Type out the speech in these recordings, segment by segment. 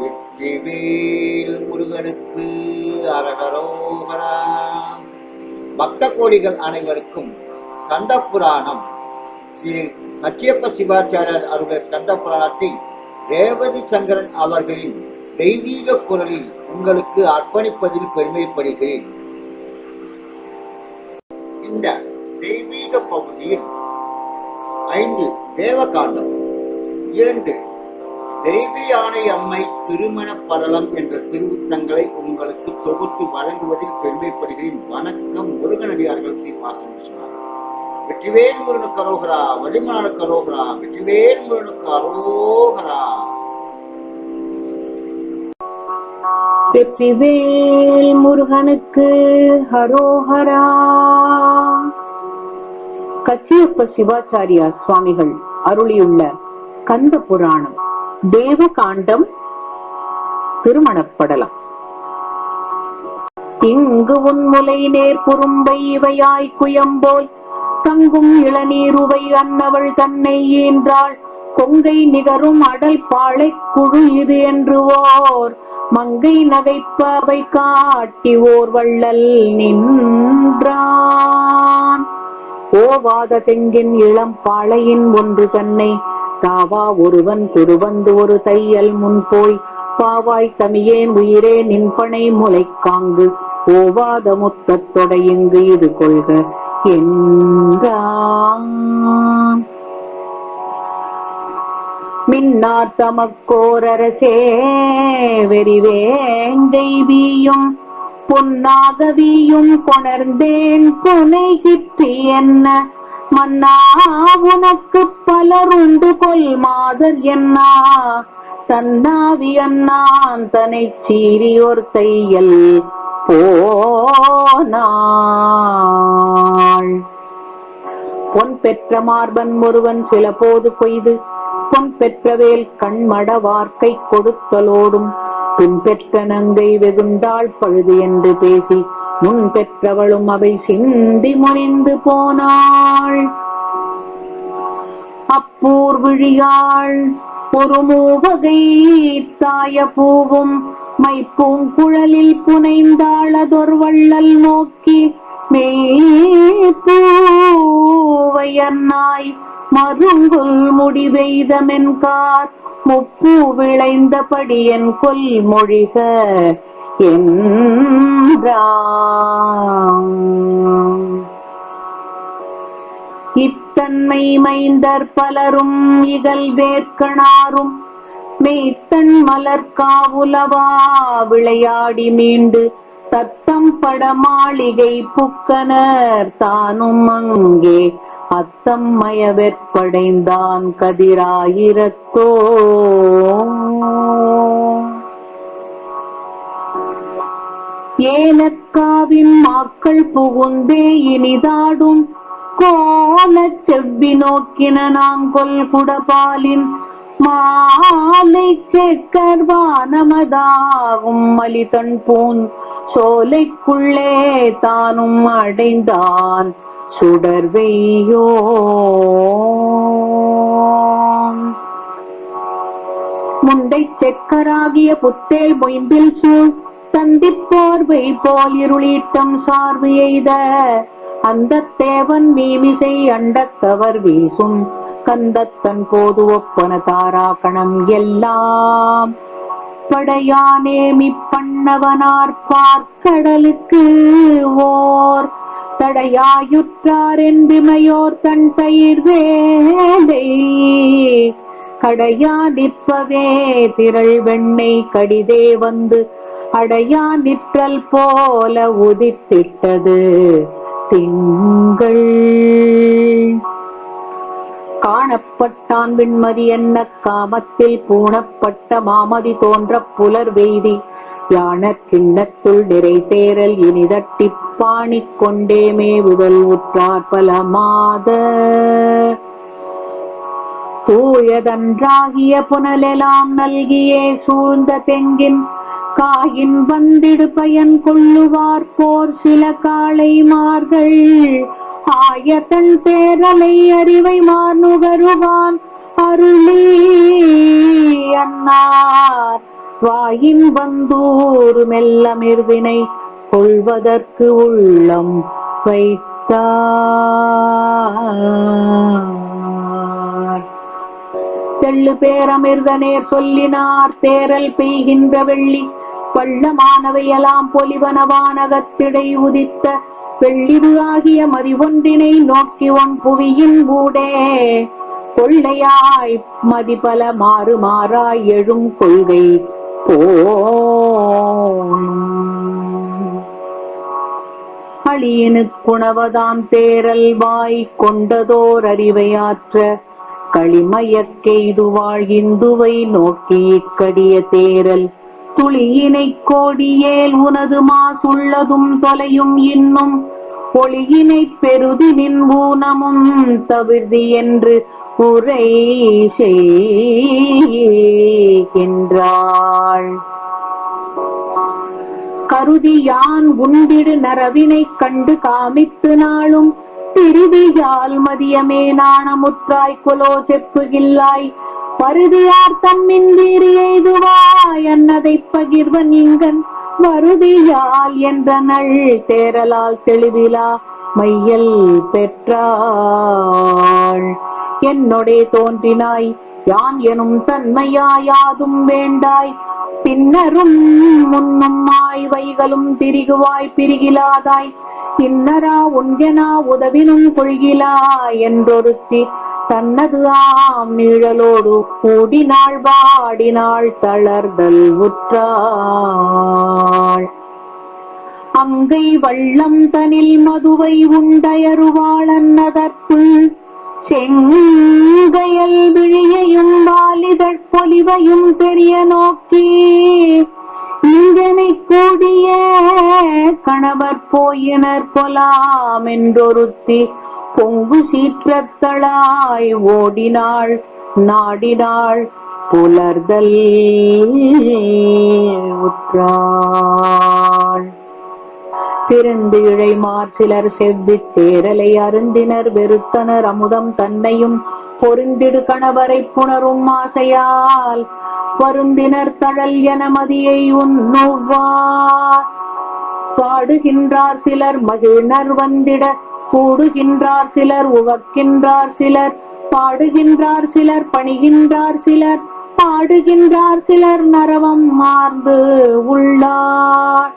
வெற்றிவேல் முருகனுக்கு அரகரோகரா. பக்த கோடிகள் அனைவருக்கும் கந்த புராணம் திரு கச்சியப்ப சிவாச்சாரியர் அருடைய கந்த புராணத்தை ரேவதி சங்கரன் அவர்களின் தெய்வீக குரலில் உங்களுக்கு அர்ப்பணிப்பதில் பெருமைப்படுகிறேன். இந்த தெய்வீக பகுதியில் ஐந்து தேவகாண்டம் இரண்டு தெய்வ யானை அம்மை திருமண படலம் என்ற திருவுத்தங்களை உங்களுக்கு தொகுத்து வழங்குவதில் பெருமைப்படுகிறேன். வணக்கம் முருகனடியார்கள் ஸ்ரீ பாசம் விஸ்வநாதன் வெற்றிவேல் முருகனுக்கு அரோகரா வள்ளிமலானுக்கு அரோகரா வெற்றிவேல் முருகனுக்கு அரோகரா. வெற்றிவேல் முருகனுக்கு ஹரோஹரா கச்சியப்ப சிவாச்சாரியா சுவாமிகள் அருளியுள்ள கந்த புராணம். தேவகாண்டம் திருமணப்படலாம். இங்கு உன்முலை நேர் குறும்பை இவையாய் குயம்போல் தங்கும் இளநீருவை அன்னவள் தன்னை ஈன்றாள். கொங்கை நிகரும் அடல் பாளை குழு இது என்று ஓர் மங்கை நகைப்பவை காட்டி ஓர் வள்ளல் நின்றான். ஓவாத தெங்கின் இளம் பாளையின் ஒன்று தன்னை தாவா ஒருவன் திருவந்து ஒரு தையல் முன் போய் பாவாய் தமியேன் உயிரே நின்பனை முளைக்காங்கு ஓவாத முத்தத் தொடையுங்கு இது கொள்க என்றான். மின்னார் தமக்கோரரசே வெறிவேங்கை வீயும் பொன்னாகவியும் கொணர்ந்தேன் புனை கிற்றி என்ன மன்னா உனக்கு பலருண்டு கொல் மாதர் என்னா. தன்னாவி அண்ணான் தனை சீரியோர் தையல் போனாள். பொன் பெற்ற மார்பன் ஒருவன் சில போது கொய்து பொன் பெற்றவேல் கண்மட வார்க்கை கொடுத்தலோடும் பின் பெற்ற நங்கை வெகுண்டாள் பழுது என்று பேசி முன் பெற்றவளும் அவை சிந்தி முனிந்து போனாள். அப்பூர் விழியாள் ஒரு மூவகை தாய பூவும் மைப்பூங்குழலில் புனைந்தாளதொரு வள்ளல் நோக்கி மேய்பூவையன்னாய் மருங்குல் முடிவெய்தமென்கார் முப்பூ விளைந்தபடி என் கொல் மொழிக இத்தன்மை மைந்தர் பலரும் இகல் வேற்கணாரும் மெய்த்தன் மலர்காவுலவா விளையாடி மீண்டு தத்தம் படமாளிகை புக்கனர் தானும் அங்கே. அத்தம் மயவெற்படைந்தான் கதிராயிரத்தோ. ஏலக்காவின் மாக்கள் புகுந்தே இனிதாடும். கோல செவ்வி நோக்கின நாங்கொல் குடபாலின். மாலை செக்கர் வானமதாகும் மலிதன் பூன் சோலைக்குள்ளே தானும் அடைந்தான் சுடர்வெய்யோ முண்டை செக்கராகிய புத்தேல் மொயம்பில் சூழ் தந்திப் போர்வை போல் இருளீட்டம் சார்பு எய்த. அந்த தேவன் மீமிசை அண்டத்தவர் வீசும். கந்தத்தன் போது ஒப்பன தாராகணம் எல்லாம். படையானேமி பண்ணவனார் பார்க்கடலுக்கு ஓர். தடையாயுற்றார் என்பிமையோர் தன் பயிர் வேலை. கடையா நிற்பவே திரள் வெண்ணை கடிதே வந்து அடையா நிற்றல் போல உதித்திட்டது திங்கள். காணப்பட்டான் விண்மதி என்ன காமத்தில் பூணப்பட்ட மாமதி தோன்ற புலர் வெய்தி. யான கிண்ணத்துள் நிறை தேரல் இனிதட்டிப் பாணி கொண்டே மேவுதல் உற்றார் பல மாத தூயதன்றாகிய புனலெலாம் நல்கியே சூழ்ந்த தெங்கின் காயின் வந்திடு பயன் கொள்ளுவார் போர் சில காளைமார்கள் ஆயத்தன் பேரலை அறிவை மானுகருவான் அருளி அன்னார். வாயின் வந்தூறு மெல்லமிர்வினை கொள்வதற்கு உள்ளம் வைத்தார். தெள்ளு பேரமிர்த சொல்லினார் தேரல் பெய்கின்ற வெள்ளி பள்ளமானவையெல்லாம் பொலிவனவானகத்திடை உதித்த வெள்ளிது ஆகிய மதிவொன்றினை நோக்கி ஒன் புவியின் ஊடே. கொள்ளையாய் மதிபல மாறு மாறாய் எழும் கொள்கை போலும் அழியனுக்குணவதாம் தேரல் வாய் கொண்டதோர் அறிவையாற்ற களிமயற்கெய்து வாழ்கிந்துவை நோக்கி இக்கடிய தேரல் துளியினை கோடியேல் உனது மாசுள்ளதும் தொலையும் இன்னும். ஒளியினை பெருதி நின் ஊனமும் தவிர்தி என்று உரை செய்கின்றாள். கருதி யான் உண்டிடு நரவினை கண்டு காமித்து நாளும். திருவியால் மதியமே நாணமுற்றாய் கொலோ செப்புகில்லாய். பருதியார் தம்மின் வீரி எய்துவாய் அன்னதை பகிர்வன் இங்கன். மருதியால் என்ற நள் தேரலால் தெளிவிலா மையல் பெற்றாள். என்னொடே தோன்றினாய் யான் எனும் தன்மையாயாதும் வேண்டாய். பின்னரும் முன்னும் ஆய்வைகளும் திரிகுவாய் பிரிகிலாதாய். இன்னரா உன்கெனா உதவினும் கொள்கிலா என்றொருத்தி தன்னது ஆம் நிழலோடு கூடினாள் வாடினாள் தளர்தல் உற்றாள். அங்கை வள்ளம் தனில் மதுவை உண்டயருவாள் அன்னதற்குள் செங்கையல் விழியையும் வாலிதழ் பொலிவையும் பெரிய நோக்கி இங்கனை கூடிய கணவர் போயினர் கொலாம் என்றொருத்தி பொங்கு சீற்றத்தளாய் ஓடினாள் நாடினாள் புலர்தல் உற்றாள். திருந்து இழைமார் சிலர் செவ்வித் தேரலை அருந்தினர் வெறுத்தனர் அமுதம் தன்னையும் பொருந்திடு கணவரை புணரும் ஆசையால் வருந்தினர் தழல் என மதியை உண்ணுவார் பாடுகின்றார் சிலர் மகிழ்னர் வந்திட கூடுகின்றார் சிலர் உவக்கின்றார் சிலர் பாடுகின்றார் சிலர் பணிகின்றார் சிலர் பாடுகின்றார் சிலர் நரவம் மார்ந்து உள்ளார்.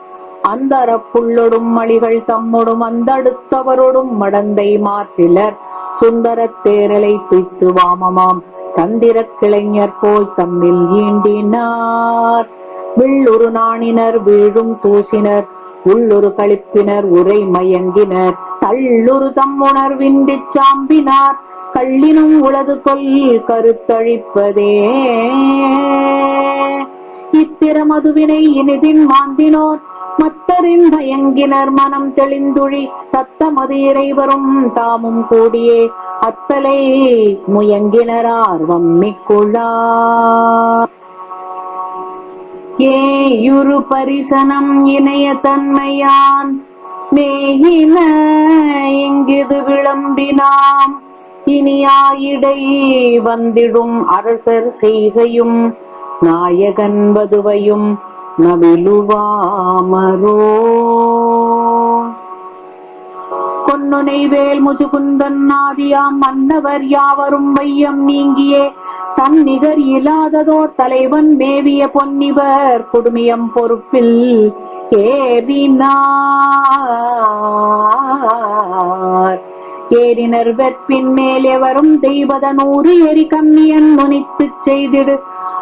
அந்தரப்புள்ளொடும் மளிகள் தம்மொடும் அந்தடுத்தவரோடும் மடந்தை மார் சிலர். சுந்தரத் தேரலை துய்த்து வாமமாம் தந்திரக் கிளைஞர் போல் தம்மில் ஈண்டினார். வில்லுரு நாணினர் வீழும் தூசினர் உள்ளொரு கழிப்பினர் உரை மயங்கினர். தள்ளுரு தம்முணர்வின்றிச் சாம்பினார். கள்ளினும் உளது கொல் கருத்தழிப்பதே. இத்திர மதுவினை இனிதின் மாந்தினோர் மத்தரின் பயங்கினர் மனம் தெளிந்துழி. தத்தமது இறைவரும் தாமும் கூடியே. அத்தலை முயங்கினர் ஆர்வம் மிக்குழா ஏயுரு பரிசனம் இணைய தன்மையான். மேகின எங்கிது விளம்பினாம்? இனியாயிடை வந்திடும் அரசர் செய்கையும் நாயகன் வதுவையும் நவிழுவாமரோ கொன்னுனை வேல் முதுகுந்தன் ஆதியாம் மன்னவர் யாவரும் வையம் நீங்கியே. தன் நிகர் இல்லாததோர் தலைவன் மேவிய பொன்னிவர் குடுமியம் பொறுப்பில் ஏறினார். ஏறினர் வெற்பின் மேலே எவரும் தெய்வதனூறு எரி கம்மியன் நுனித்துச் செய்திடு.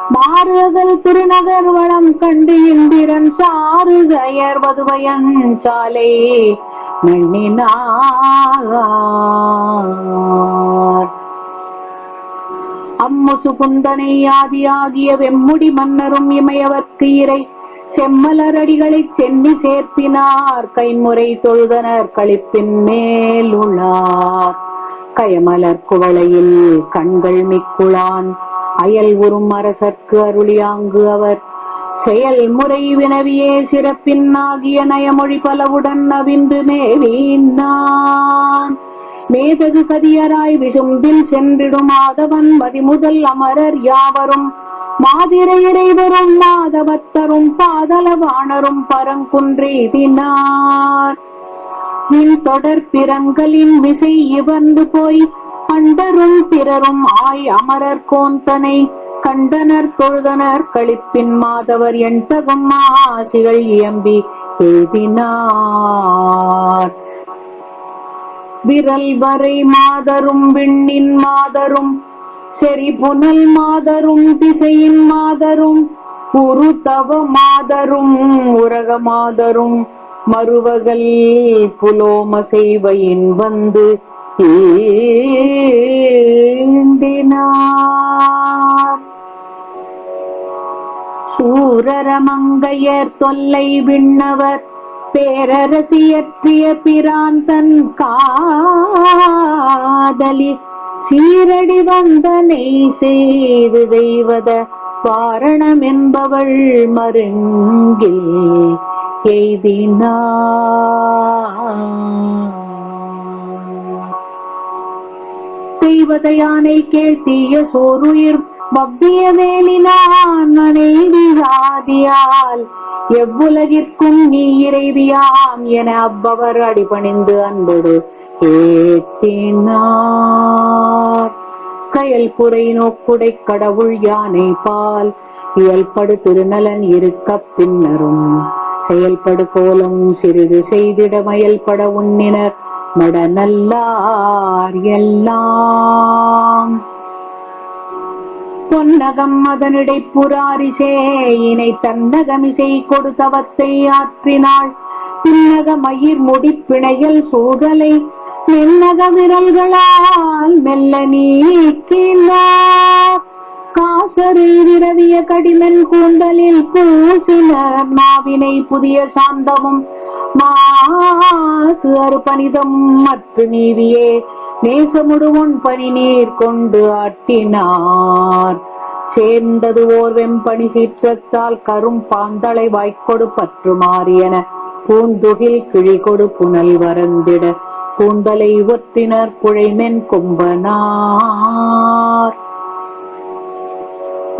மாறுதல் திருநகர் வளம் கண்டு இந்திரன் சாறு கயர் வதுவயன் சாலை மண்ணினார். அம்முசு குந்தனை ஆதியாகிய வெம்முடி மன்னரும் இமையவர்க்கு இறை செம்மலரடிகளைச் சென்னி சேர்த்தினார். கைமுறை தொழுதனர் களிப்பின் மேலுளார் கயமலர் குவளையில் கண்கள் மிக்குளான். அயல் உறும் அரசர்க்கு அருளியாங்கு அவர். செயல்முறை வினவியே சிறப்பின் ஆகிய நயமொழி பலவுடன் அவின்று மேவினான் மேதகு கதியராய் விசும்பில் சென்றிடும் ஆதவன் மதிமுதல் அமரர் யாவரும். மாதிரை இறைவரும் மாதவத்தரும் பாதலவாணரும் பரங்குன்றேதினார் நின் தொடர் பிறங்களின் விசை இவர்ந்து போய் அண்டரும் பிறரும் ஆய் அமரர் கோந்தனை. கண்டனர் தொழுதனர் களிப்பின் மாதவர் என் தகும் ஆசிகள் இயம்பி எழுதினார் விரல் வரை மாதரும் விண்ணின் மாதரும் செறி புனல் மாதரும் திசையின் மாதரும் குரு தவ மாதரும் உரக மாதரும் மறுவகல் புலோம செய்வையின் வந்து ஏந்தினார். சூரரமங்கையர் தொல்லை விண்ணவர் பேரரசியற்றிய பிரான் தன் காதலி சீரடி வந்தனை செய்து தெய்வத வாரணம் என்பவள் மருங்கில் எய்தினா தெய்வத யானை கேட்டிய சோருயிர் வவ்விய வேலினான் மனைவியாதியால் எவ்வுலகிற்கும் நீ இறைவியாம் என அவ்வவர் அடிபணிந்து அன்போடு ஏத்தினார். கயல் புரை நோக்குடை கடவுள் யானை பால் இயல்படு திருநலன் இருக்க பின்னரும். செயல்படு கோலம் சிறிது செய்திட மயல்பட உன்னினர் மட நல்லார் எல்லாம். பொன்னகம் அதனிடை புராரிசே. இணை தன்னகமிசை கொடுத்தவத்தை ஆற்றினாள். பின்னக மயிர் முடிப்பிணையல் சூழலை மென்னக விரல்களால் மெல்ல நீக்கினார். காசரில் விரவிய கடிமன் கூந்தலில் பூசினர் மாவினை புதிய சாந்தமும் மாசு அறுபனிதம் மற்ற நீவியே. நேசமுடுவன் பனி நீர் கொண்டு ஆட்டினார். சேர்ந்தது ஓர் வெம்பணி சீற்றத்தால் கரும் பாந்தளை வாய்க்கொடு பற்று மாறியன பூந்துகில் கிழிகொடு புனல் வரந்திட கூந்தலை உத்தினர் புழைமென் கொம்பனார்.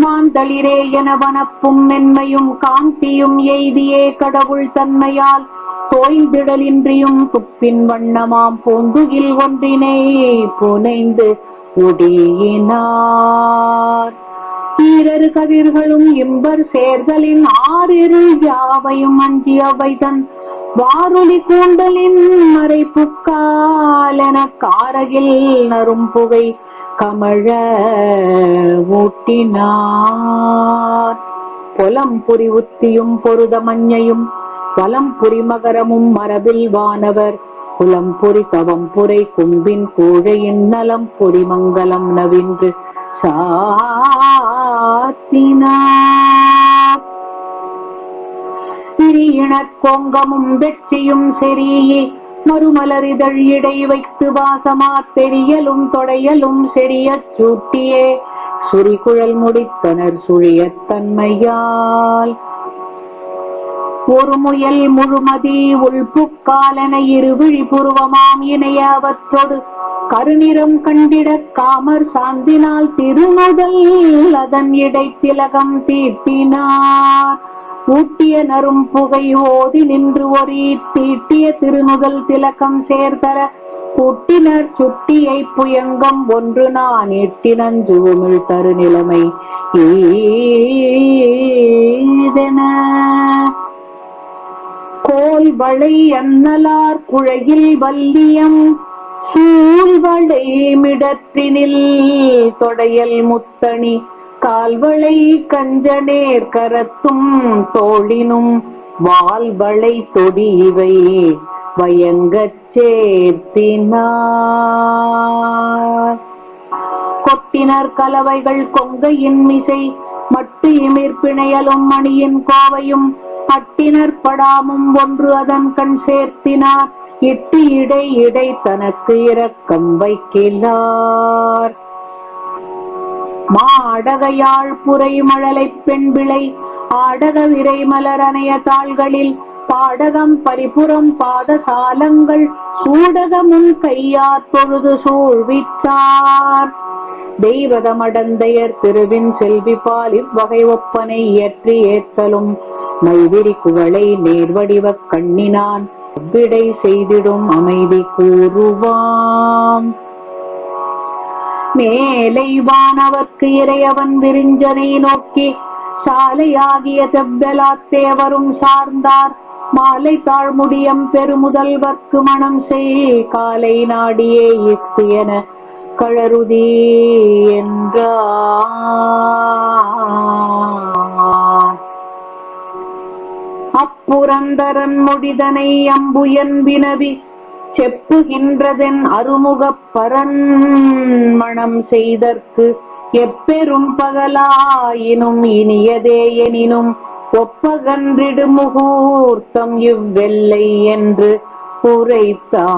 மாந்தளிரே என வனப்பும் மென்மையும் காந்தியும் எய்தியே கடவுள் தன்மையால் தோய்ந்திடலின்றியும் துப்பின் வண்ணமாம் பூந்துகில் ஒன்றினை புனைந்து உடியினார் ஈரரு கதிர்களும் இம்பர் சேர்தலின் ஆறிரு யாவையும் அஞ்சி அவை தன் வாரொலி கூண்டலின் மறைப்புக்காலென காரகில் நரும் புகை கமழ ஊட்டினார். புலம் புரி உத்தியும் பொருத மஞ்சையும் வலம் புரிமகரமும் மரபில் வானவர். குலம் புரி தவம் புரை கும்பின் கோழையின் நலம் பொறிமங்கலம் நவின்று சாத்தினார். பிரியினர் கொங்கமும் வெற்றியும் செரியே மறுமலரிதழ் இடை வைத்து வாசமா தெரியலும் தொடையலும் செரிய சூட்டியே. சுரிகுழல் முடித்தனர் சுழியத் தன்மையால். ஒரு முயல் முழுமதி உள்புக்காலென இருவிழி புருவமாம் இணைய அவற்றொடு. கருநிறம் கண்டிட காமர் சாந்தினால் திருமுதல் அதன் இடை திலகம் தீட்டினார். ஊட்டிய நரும் புகை ஓதி நின்று ஒரே தீட்டிய திருமுதல் திலகம் சேர்தர. கூட்டினர் சுட்டியை புயங்கம் ஒன்று நான் எட்டினஞ்சுமிழ் தரு நிலைமை. ஈதென. கோல் வளை அன்னலார் குழையில் வல்லியம் சூழ்வளை மிடற்றினில் தொடையல் முத்தணி கால்வளை கஞ்சநேர் கரத்தும் தோழினும் வால்வளை தொடி இவை வயங்கச் சேர்த்தினார். கொட்டினர் கலவைகள் கொங்கையின் மிசை மட்டு இமிர்பிணையலும் மணியின் கோவையும் அட்டினர் படாமும் ஒன்று அதன் கண் சேர்த்தினார். இட்டு இடை இடை தனக்கு இரக்கம் வைக்கிறார் மாடகையாழ் புரை மழலை பெண் விளை ஆடக விரை மலரணைய அணைய தாள்களில் பாடகம் பரிபுறம் பாதசாலங்கள் சூடகமும் கையார் பொழுது சூழ்வித்தார் தெய்வதமடந்தையர் திருவின் செல்வி பால் இவ்வகை ஒப்பனை இயற்றி ஏத்தலும் மைவிரி குவளை நேர்வடிவக் கண்ணினான். விடை செய்திடும் அமைதி கூறுவாம். மேலை வானவர்க்கு இறையவன் விரிஞ்சனை நோக்கி சாலையாகிய தெவ்வலாத்தேவரும் சார்ந்தார். மாலை தாழ்முடியம் பெருமுதல்வர்க்கு மனம் செய் காலை நாடியே இஃது என கழருதி என்றார். புரந்தரன் முடிதனை அம்புயன் வினவி செப்புகின்றதென் அருமுகப் பரன் மணம் செய்தற்கு எப்பெரும் பகலாயினும் இனியதே எனினும் ஒப்பகன்றிடு முகூர்த்தம் இவ்வெல்லை என்று உரைத்தான்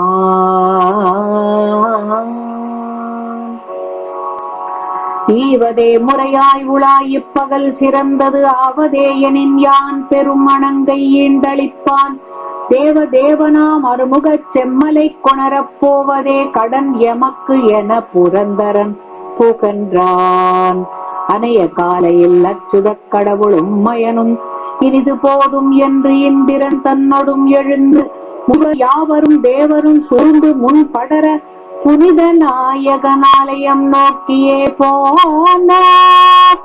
ஈவதே முறையாய் உளாய் இப்பகல் சிறந்தது ஆவதே எனின் யான் பெரும் மணங்கை ஈண்டளிப்பான். தேவ தேவனாம் அருமுகச் செம்மலை கொணரப் போவதே கடன் எமக்கு என புரந்தரன் புகன்றான். அணைய காலையில் அச்சுதக் கடவுளும் மயனும் இனிது போதும் என்று இந்திரன் தன்னொடும் எழுந்து முக யாவரும் தேவரும் சூழ்ந்து முன் படர புனித நாயகனாலயம் நோக்கியே போனார்.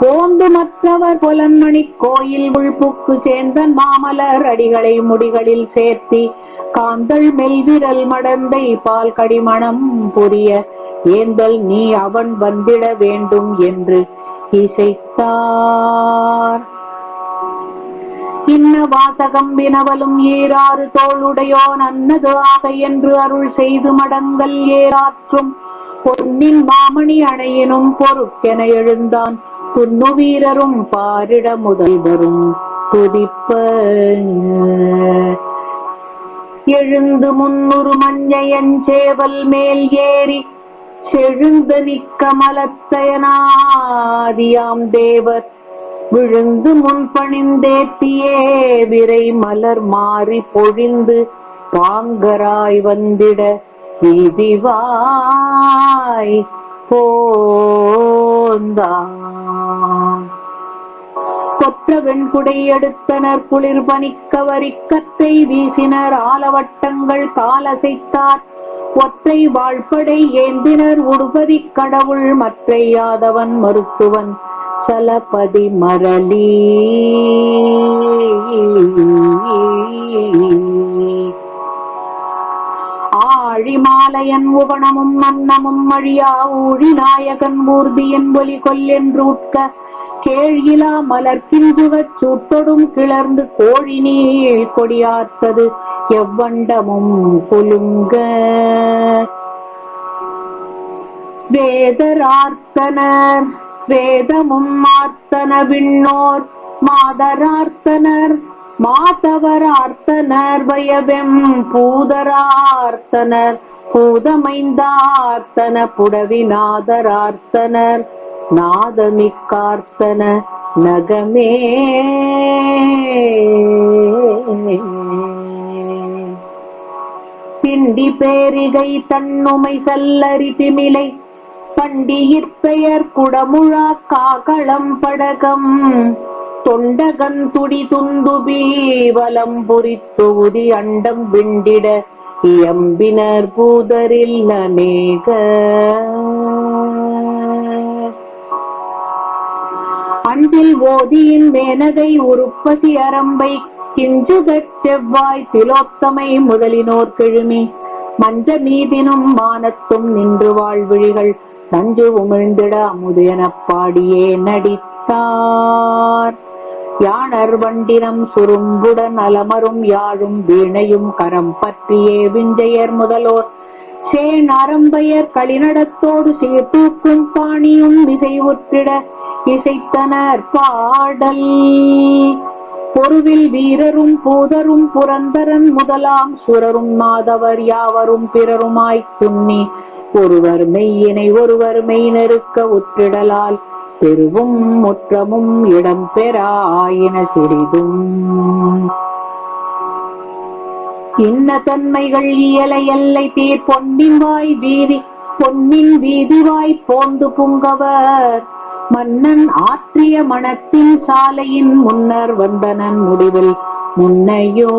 போந்து மற்றவர் புலன்மணி கோயில் உள்புக்கு சேர்ந்தன் மாமலர் அடிகளை முடிகளில் சேர்த்தி காந்தள் மெல்விரல் மடந்தை பால் கடிமணம் புரிய ஏந்தல் நீ அவன் வந்திட வேண்டும் என்று இசைத்தார். இன்ன வாசகம் வினவலும் ஏறாறு தோளுடையோன் அன்னது ஆக என்று அருள் செய்து மடங்கள் ஏறாற்றும். பொன்னின் மாமணி அணையினும் பொறுக்கென எழுந்தான். துண்ணு வீரரும் பாரிட முதல்வரும் துதிப்ப எழுந்து முன்னுரு மஞ்சையஞ்சேவல் மேல் ஏறி செழுந்த நிக்க மலத்தயனாதியாம் தேவர். விழுந்து முன்பணிந்தேத்தியே விரை மலர் மாறி பொழிந்து பாங்கராய் வந்திட வீதிவாய் போந்தான். கொற்ற வெண்குடை எடுத்தனர் குளிர் பணிக்க வரிக்கத்தை வீசினர் ஆலவட்டங்கள் காலசைத்தார். ஒற்றை வாழ்படை ஏந்தினர் உடுபதி கடவுள் மற்ற யாதவன் மருத்துவன். சலபதி மரளி. ஆழிமாலையன் உவனமும் நன்னமும் மழியா ஊழி நாயகன் ஊர்தியன் ஒலி கொல்லென்று உட்க கேழிலா மலர்கிஞ்சுவச் சுட்டொடும் கிளர்ந்து கோழி நீள் கொடியார்த்தது எவ்வண்டமும் குலுங்க. வேதரார்த்தனர். வேதமும் மாத்தன விண்ணோர் மாதரார்த்தனர் மாதவரார்த்தனர் வயவெம் பூதரார்த்தனர் பூதமைந்தார்த்தன புடவிநாதரார்த்தனர் நாதமிக்கார்த்தன நகமே. திண்டி பேரிகை தன்னுமை சல்லரி திமிலை பண்டியிற்பெயர் குடமுழா காகளம் படகம். தொண்டகன் துடி துந்துபி வலம் புரித்தொகுதி அண்டம் விண்டிட இயம்பினர் பூதரில் நனேக அஞ்சில் ஓதியின் மேனகை உருப்பசி அரம்பை கிஞ்சுகச் செவ்வாய் திலோத்தமை முதலினோர் கிழுமி. மஞ்ச மீதினும் மானத்தும் நின்று வாழ்விழிகள் நஞ்சு உமிழ்ந்திட அமுது பாடியே நடித்தார். யாணர் வண்டினம் சுரும்புடன் அலமரும் யாழும் வீணையும் கரம் பற்றியே விஞ்சையர் முதலோர். சேன் அரம்பையர் களிநடத்தோடு சீர்தூக்கும் பாணியும் இசை உற்றிட இசைத்தனர் பாடல். பொருவில் வீரரும் பூதரும் புரந்தரன் முதலாம் சுரரும் மாதவர் யாவரும் பிறருமாய் துண்ணி ஒருவர் மெய்யினை ஒருவர் மெய் நெருக்க உற்றிடலால் தெருவும் முற்றமும் இடம் பெறாயின சிறிதும். இன்ன தன்மைகள் இயலை எல்லை தீர் பொன்னின் வாய் வீதி பொன்னின் வீதிவாய் போந்து புங்கவர். மன்னன் ஆற்றிய மனத்தின் சாலையின் முன்னர் வந்தனன் முடிவில் முன்னையோ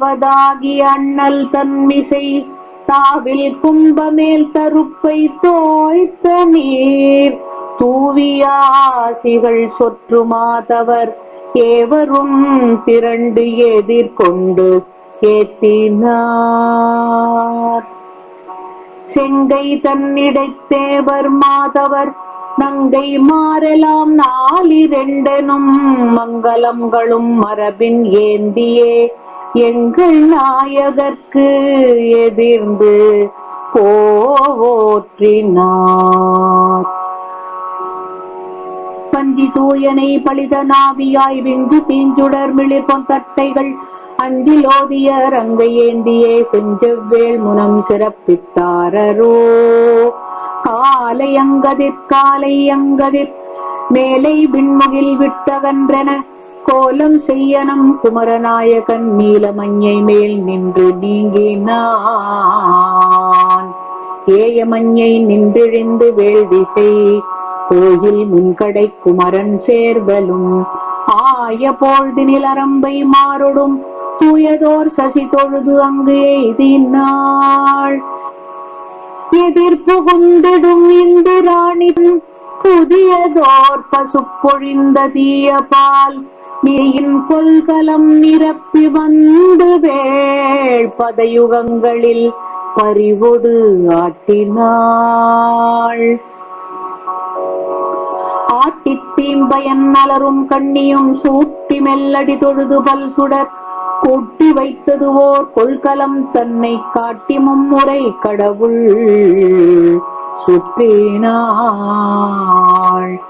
அவதாகி அண்ணல் தன்மிசை தாவில் கும்பமேல் தருப்பை தோய்த்த நீர். தூவியாசிகள் சொற்றுமாதவர் ஏவரும் திரண்டு எதிர்கொண்டு ஏத்தினார். செங்கை தன்னிடைத்தேவர் மாதவர் நங்கை மாறலாம் நாளிரண்டெனும் மங்களங்களும் மரபின் ஏந்தியே. எங்கள் நாயகர்க்கு எதிர்ந்து போற்றினார் பஞ்சி தூயனை பழித நாவியாய் விஞ்சு தீஞ்சுடர் மிளிர் பொந்தட்டைகள் அஞ்சிலோதிய ரங்கை ஏந்தியே செஞ்செவ்வேள் முனம் சிறப்பித்தாரரோ. காலை அங்கதிர் காலை அங்கதிர் மேலை விண்முகில் விட்டகன்றென கோலம் செய்யனம் குமரநாயகன் நீலமஞ்சை மேல் நின்று நீங்கினான் ஏயமஞ்சை நின்றிழிந்து வேள்விசை கோயில் முன்கடை குமரன் சேர்தலும் ஆய பொழுதினில் நிலரம்பை மாறொடும் தூயதோர் சசி தொழுது அங்கு எய்தினாள். எதிர்ப்பு குந்திடும் இந்து ராணி புதியதோர் பசுப்பொழிந்த தீய பால் நீயின் கொள்கலம் நிரப்பி வந்து வேள் பதயுகங்களில் பறிவொடு ஆட்டினாள் ஆட்டித்தீம்பயன் அலரும் கண்ணியும் சூட்டி மெல்லடி தொழுது பல் சுடர். கொட்டி வைத்தது ஓர் கொள்கலம் தன்னை காட்டி மும்முறை கடவுள் சுற்றினாள்.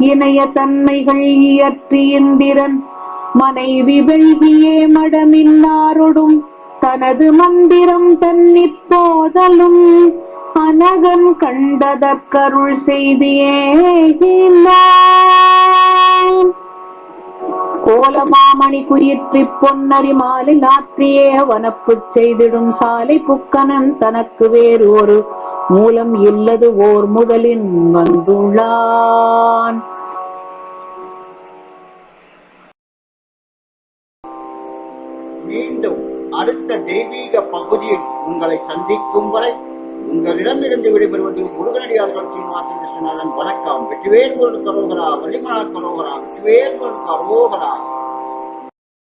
இணைய தன்மைகள் இயற்றி இந்திரன். மனைவி வெள்கியே மடமின்னாரொடும் தனது மந்திரம் தன்னிப்போதலும். அனகன் கண்டதற்கருள் செய்தியே கோலமாமணி குயிற்றி பொன்னறி மாலை நாத்தியே வனப்பு செய்திடும் சாலை புக்கனன் தனக்கு வேறு ஒரு மூலம் இல்லது ஓர் முதலின் வந்துள்ளான். மீண்டும் அடுத்த தெய்வீக பகுதியில் உங்களை சந்திக்கும் வரை உங்களிடமிருந்து விடைபெறுவது முருகனடியார்கள் சீனிவாசன் கிருஷ்ணநாதன். வணக்கம். வெற்றிவேல் முருகன் கரோகரா வள்ளிமலர் கரோகரா வெற்றிவேல் முருகன் கரோகரா.